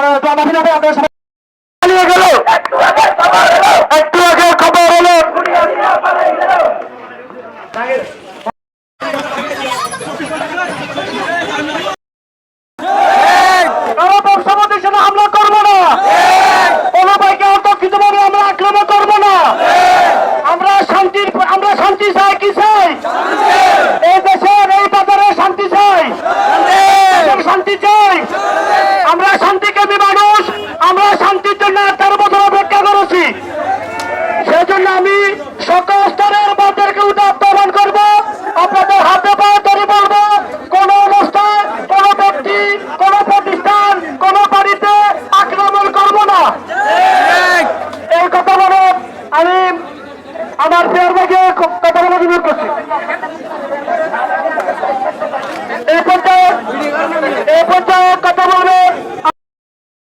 satu lagi. পালিয়ে শান্তির জন্য তেরো বছর অপেক্ষা করেছি। সেজন্য আমি সকল স্তরের বাজারকে উদাহরণ করব, আপনাদের হাতে পায়ে ধরে বলব কোন অবস্থায়, কোন ব্যক্তি, কোন প্রতিষ্ঠান, কোন বাড়িতে আক্রমণ করব না। এই কথা বলে আমি আমার পেয়ার ভাইকে কথা বলে অনুরোধ করছি। এই পর্যায়ে এই পর্যায়ে কথা বলবে।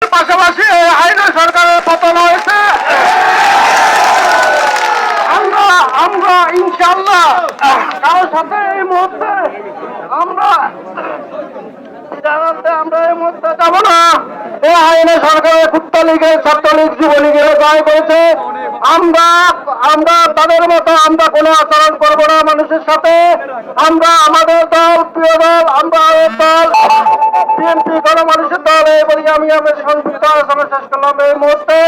পাশাপাশি হয়েছে। আমরা আমরা ইনশাল্লাহ কারোর সাথে এই মুহূর্তে আমরা এই আইনে সরকারের কুত্তা লীগের ছাত্রলীগ যুবলীগের জয় করেছে আমরা আমরা তাদের মতো আমরা কোনো আচরণ করব মানুষের সাথে। আমরা আমাদের দল, প্রিয় দল, আমরা দল, বিএনপি গণমানুষের করে এবং আমি আমার সংযুক্ত আলোচনা শেষ করলাম এই মুহূর্তে